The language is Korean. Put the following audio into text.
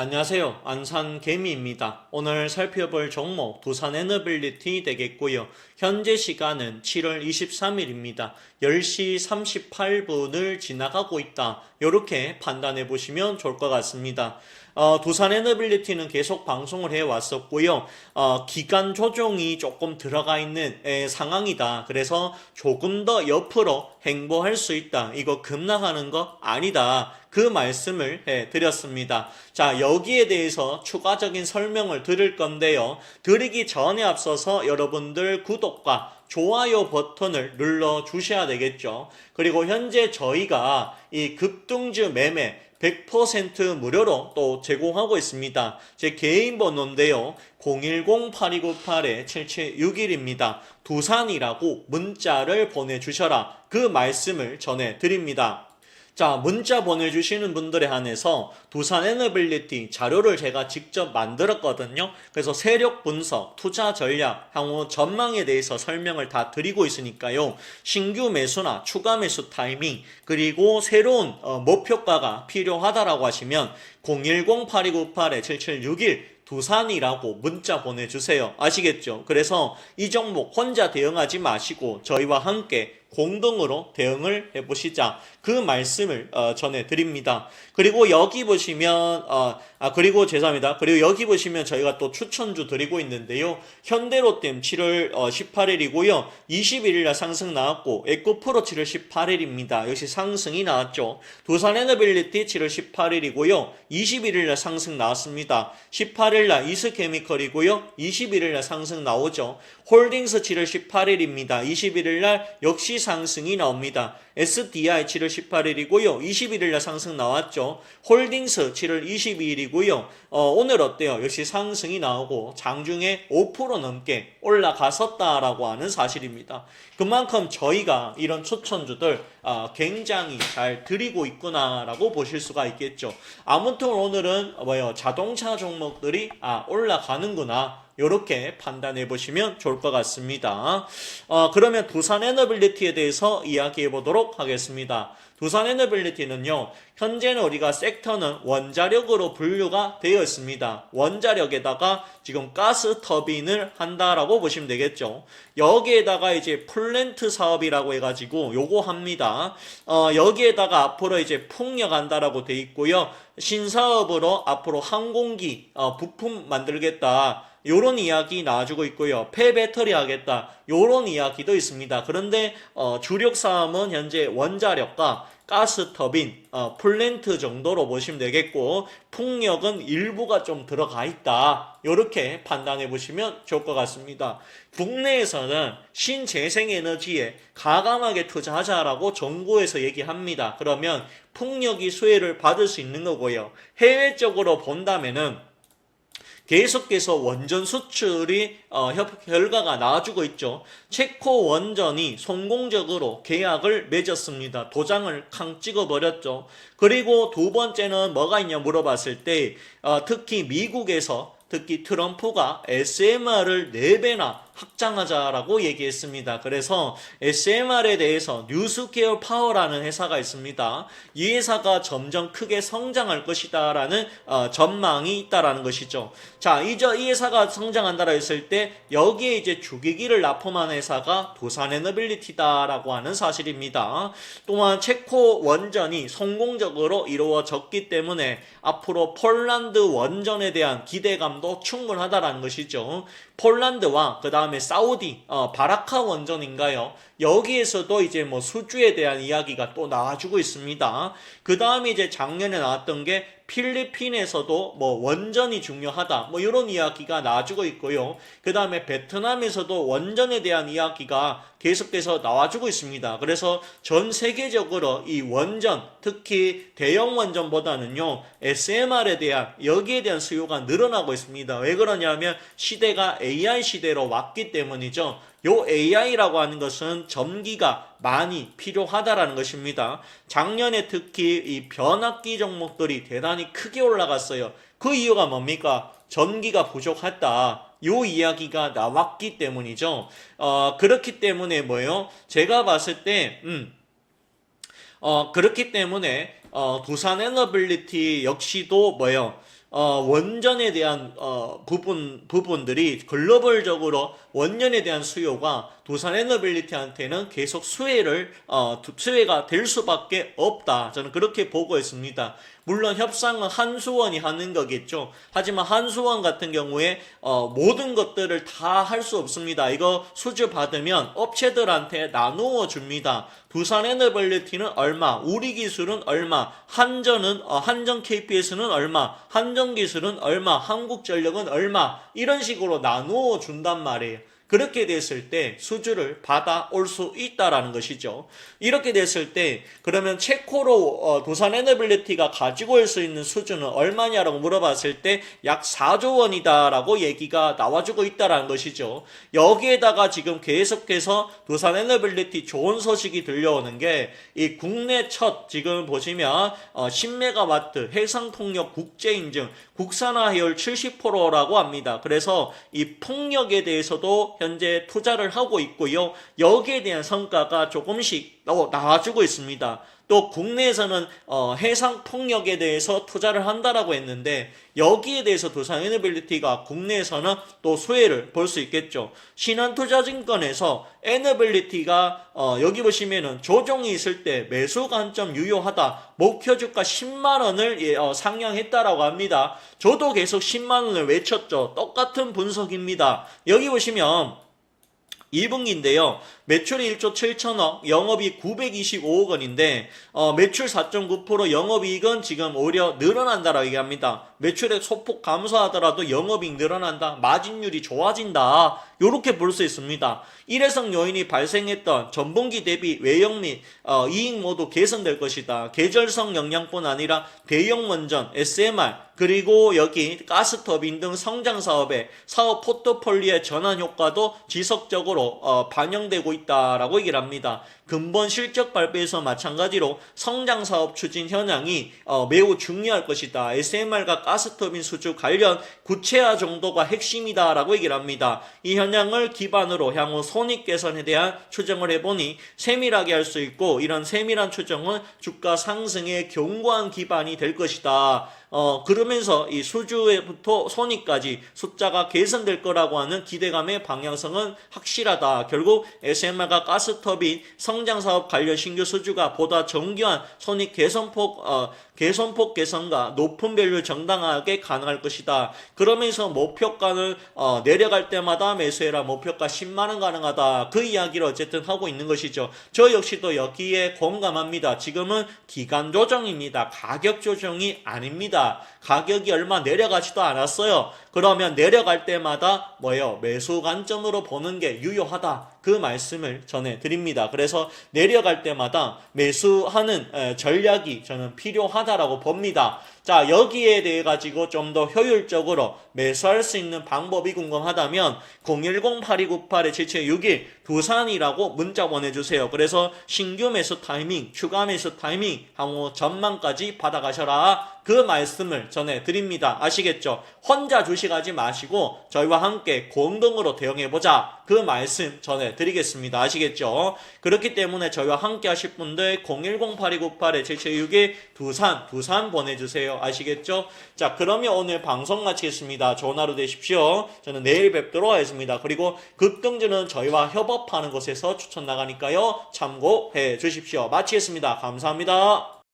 안녕하세요. 안산 개미입니다. 오늘 살펴볼 종목 두산 에너빌리티 되겠고요. 현재 시간은 7월 23일입니다. 10시 38분을 지나가고 있다. 이렇게 판단해 보시면 좋을 것 같습니다. 어, 두산 에너빌리티는 계속 방송을 해 왔었고요. 어, 기간 조정이 조금 들어가 있는 에, 상황이다. 그래서 조금 더 옆으로 행보할 수 있다. 이거 급락하는 거 아니다. 그 말씀을 해 드렸습니다. 자, 여기에 대해서 추가적인 설명을 드릴 건데요. 드리기 전에 앞서서 여러분들 구독과 좋아요 버튼을 눌러 주셔야 되겠죠. 그리고 현재 저희가 이 급등주 매매 100% 무료로 또 제공하고 있습니다. 제 개인 번호인데요. 010-8298-7761입니다. 두산이라고 문자를 보내주셔라. 그 말씀을 전해드립니다. 자, 문자 보내주시는 분들에 한해서 두산 에너빌리티 자료를 제가 직접 만들었거든요. 그래서 세력 분석, 투자 전략, 향후 전망에 대해서 설명을 다 드리고 있으니까요. 신규 매수나 추가 매수 타이밍, 그리고 새로운 어, 목표가가 필요하다라고 하시면 010-8298-7761 두산이라고 문자 보내주세요. 아시겠죠? 그래서 이 종목 혼자 대응하지 마시고 저희와 함께 공동으로 대응을 해보시자 그 말씀을 어, 전해드립니다. 그리고 여기 보시면 어, 아 그리고 죄송합니다. 그리고 여기 보시면 저희가 또 추천주 드리고 있는데요. 현대로템 7월 어, 18일이고요. 21일날 상승 나왔고 에코프로 7월 18일입니다. 역시 상승이 나왔죠. 두산에너빌리티 7월 18일이고요. 21일날 상승 나왔습니다. 18일날 이스케미컬이고요. 21일날 상승 나오죠. 홀딩스 7월 18일입니다. 21일날 역시 상승이 나옵니다. SDI 7월 18일이고요. 21일 날 상승 나왔죠. 홀딩스 7월 22일이고요. 어, 오늘 어때요? 역시 상승이 나오고 장중에 5% 넘게 올라갔었다라고 하는 사실입니다. 그만큼 저희가 이런 추천주들 아, 굉장히 잘 드리고 있구나라고 보실 수가 있겠죠. 아무튼 오늘은 뭐요 자동차 종목들이 아, 올라가는구나. 이렇게 판단해 보시면 좋을 것 같습니다. 어, 그러면 두산 에너빌리티에 대해서 이야기해 보도록 하겠습니다. 두산 에너빌리티는요, 현재는 우리가 섹터는 원자력으로 분류가 되어 있습니다. 원자력에다가 지금 가스 터빈을 한다라고 보시면 되겠죠. 여기에다가 이제 플랜트 사업이라고 해가지고 요거 합니다. 어, 여기에다가 앞으로 이제 풍력 한다라고 돼 있고요. 신사업으로 앞으로 항공기 어, 부품 만들겠다. 요런 이야기 나와주고 있고요. 폐배터리 하겠다. 요런 이야기도 있습니다. 그런데 어, 주력 사업은 현재 원자력과 가스 터빈, 어, 플랜트 정도로 보시면 되겠고 풍력은 일부가 좀 들어가 있다. 이렇게 판단해 보시면 좋을 것 같습니다. 국내에서는 신재생 에너지에 가감하게 투자하자라고 정부에서 얘기합니다. 그러면 풍력이 수혜를 받을 수 있는 거고요. 해외 쪽으로 본다면은 계속해서 원전 수출이 어, 협, 결과가 나와주고 있죠. 체코 원전이 성공적으로 계약을 맺었습니다. 도장을 캉 찍어버렸죠. 그리고 두 번째는 뭐가 있냐 물어봤을 때 어, 특히 미국에서 특히 트럼프가 SMR을 4배나 확장하자라고 얘기했습니다. 그래서 SMR에 대해서 뉴스케어 파워라는 회사가 있습니다. 이 회사가 점점 크게 성장할 것이다라는 어, 전망이 있다라는 것이죠. 자, 이저 이 회사가 성장한다라 했을 때 여기에 이제 주기기를 납품한 회사가 도산에너빌리티다라고 하는 사실입니다. 또한 체코 원전이 성공적으로 이루어졌기 때문에 앞으로 폴란드 원전에 대한 기대감도 충분하다라는 것이죠. 폴란드와 그 다음에 사우디 어, 바라카 원전인가요? 여기에서도 이제 뭐 수주에 대한 이야기가 또 나와주고 있습니다. 그 다음에 이제 작년에 나왔던 게 필리핀에서도 뭐 원전이 중요하다 뭐 이런 이야기가 나와주고 있고요. 그 다음에 베트남에서도 원전에 대한 이야기가 계속해서 나와주고 있습니다. 그래서 전 세계적으로 이 원전 특히 대형 원전보다는요 SMR에 대한 여기에 대한 수요가 늘어나고 있습니다. 왜 그러냐면 시대가 AI 시대로 왔기 때문이죠. 요 AI라고 하는 것은 전기가 많이 필요하다라는 것입니다. 작년에 특히 이 변압기 종목들이 대단히 크게 올라갔어요. 그 이유가 뭡니까? 전기가 부족했다. 요 이야기가 나왔기 때문이죠. 어, 그렇기 때문에 뭐요? 제가 봤을 때, 음, 어, 그렇기 때문에, 어, 두산 에너빌리티 역시도 뭐요? 어, 원전에 대한 어, 부분 부분들이 글로벌적으로 원전에 대한 수요가 두산 에너빌리티한테는 계속 수혜를 어, 두- 수혜가 될 수밖에 없다. 저는 그렇게 보고 있습니다. 물론 협상은 한수원이 하는 거겠죠. 하지만 한수원 같은 경우에 어, 모든 것들을 다 할 수 없습니다. 이거 수주 받으면 업체들한테 나누어 줍니다. 두산 에너빌리티는 얼마, 우리 기술은 얼마, 한전은 어, 한전 KPS는 얼마, 한전 기술은 얼마, 한국전력은 얼마 이런 식으로 나누어 준단 말이에요. 그렇게 됐을 때 수주를 받아올 수 있다라는 것이죠. 이렇게 됐을 때 그러면 체코로 어, 도산 에너빌리티가 가지고 올 수 있는 수주는 얼마냐라고 물어봤을 때 약 4조 원이다라고 얘기가 나와주고 있다라는 것이죠. 여기에다가 지금 계속해서 도산 에너빌리티 좋은 소식이 들려오는 게 이 국내 첫 지금 보시면 어, 10메가와트 해상 폭력 국제 인증 국산화 해율 70%라고 합니다. 그래서 이 폭력에 대해서도 현재 투자를 하고 있고요. 여기에 대한 성과가 조금씩 어, 나와주고 있습니다. 또 국내에서는 어, 해상 폭력에 대해서 투자를 한다라고 했는데 여기에 대해서 도산 에너빌리티가 국내에서는 또 수혜를 볼 수 있겠죠. 신한투자증권에서 에너빌리티가 어, 여기 보시면은 조정이 있을 때 매수 관점 유효하다. 목표 주가 10만 원을 예, 어, 상향했다라고 합니다. 저도 계속 10만 원을 외쳤죠. 똑같은 분석입니다. 여기 보시면 2분기인데요. 매출이 1조 7천억, 영업이익 925억 원인데 어, 매출 4.9%, 영업이익은 지금 오히려 늘어난다라고 얘기합니다. 매출액 소폭 감소하더라도 영업이익 늘어난다, 마진율이 좋아진다. 이렇게 볼 수 있습니다. 일회성 요인이 발생했던 전분기 대비 외형 및 어, 이익 모두 개선될 것이다. 계절성 영향뿐 아니라 대형 원전, SMR 그리고 여기 가스터빈 등 성장 사업의 사업 포트폴리오의 전환 효과도 지속적으로 어, 반영되고 있다라고 얘기를 합니다. 근본 실적 발표에서 마찬가지로 성장 사업 추진 현황이 어, 매우 중요할 것이다. SMR과 가스터빈 수주 관련 구체화 정도가 핵심이다라고 얘기를 합니다. 이 현황을 기반으로 향후 손익 개선에 대한 추정을 해보니 세밀하게 할 수 있고 이런 세밀한 추정은 주가 상승의 견고한 기반이 될 것이다. 어, 그러면서 이 수주에부터 손익까지 숫자가 개선될 거라고 하는 기대감의 방향성은 확실하다. 결국 SMR과 가스터빈 성장 사업 관련 신규 수주가 보다 정교한 손익 개선폭, 어, 개선폭 개선과 높은 밸류 정당하게 가능할 것이다. 그러면서 목표가는 어, 내려갈 때마다 매수해라. 목표가 10만 원 가능하다. 그 이야기를 어쨌든 하고 있는 것이죠. 저 역시도 여기에 공감합니다. 지금은 기간 조정입니다. 가격 조정이 아닙니다. 가격이 얼마 내려가지도 않았어요. 그러면 내려갈 때마다 뭐예요? 매수 관점으로 보는 게 유효하다. 그 말씀을 전해 드립니다. 그래서 내려갈 때마다 매수하는 에, 전략이 저는 필요하다라고 봅니다. 자, 여기에 대해 가지고 좀 더 효율적으로 매수할 수 있는 방법이 궁금하다면 010-8298-7761 두산이라고 문자 보내주세요. 그래서 신규 매수 타이밍, 추가 매수 타이밍, 향후 전망까지 받아가셔라. 그 말씀을 전해 드립니다. 아시겠죠? 혼자 주식하지 마시고 저희와 함께 공동으로 대응해 보자. 그 말씀 전해 드리겠습니다. 아시겠죠? 그렇기 때문에 저희와 함께 하실 분들 010-8298-7761 두산, 두산 보내 주세요. 아시겠죠? 자, 그러면 오늘 방송 마치겠습니다. 좋은 하루 되십시오. 저는 내일 뵙도록 하겠습니다. 그리고 급등주는 저희와 협업하는 곳에서 추천 나가니까요. 참고해 주십시오. 마치겠습니다. 감사합니다.